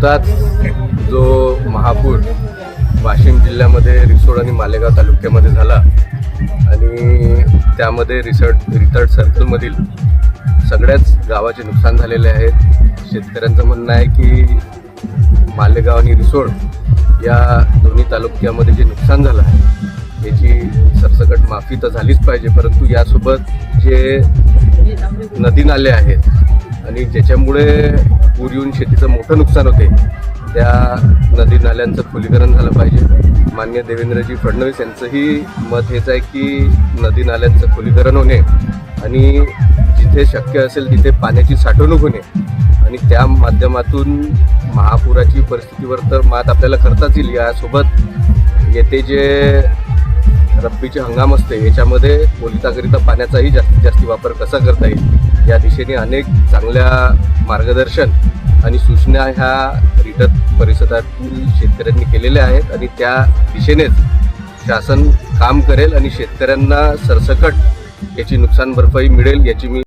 नुकताच जो महापूर वाशिम जिल्ह्यामध्ये रिसोड आणि मालेगाव तालुक्यामध्ये झाला. आणि त्यामध्ये रिसर्ट रितर्ड सर्कलमधील सगळ्याच गावाचे नुकसान झालेले आहे शेतकऱ्यांचं म्हणणं आहे की मालेगाव आणि रिसोड या दोन्ही तालुक्यामध्ये जे नुकसान झालं आहे याची सरसकट माफी तर झालीच पाहिजे परंतु यासोबत जे नदी नाले आहेत आणि ज्याच्यामुळे पूर येऊन शेतीचं मोठं नुकसान होते त्या नदी नाल्यांचं खोलीकरण झालं पाहिजे. मान्य देवेंद्रजी फडणवीस यांचंही मत हेच आहे की नदी नाल्यांचं खोलीकरण होणे आणि जिथे शक्य असेल तिथे पाण्याची साठवणूक होणे आणि त्या माध्यमातून महापुराची परिस्थितीवर तर मात आपल्याला करताच येईल. यासोबत येते जे रब्बीचे हंगाम असते याच्यामध्ये ओलिताकरिता पाण्याचाही जास्तीत जास्त वापर कसा करता येईल? या दिशेने अनेक चांगल्या मार्गदर्शन आणि सूचना ह्या रिटत परिषदातील शेतकऱ्यांनी केलेल्या आहेत आणि त्या दिशेनेच शासन काम करेल आणि शेतकऱ्यांना सरसकट याची नुकसान भरपाई मिळेल याची मी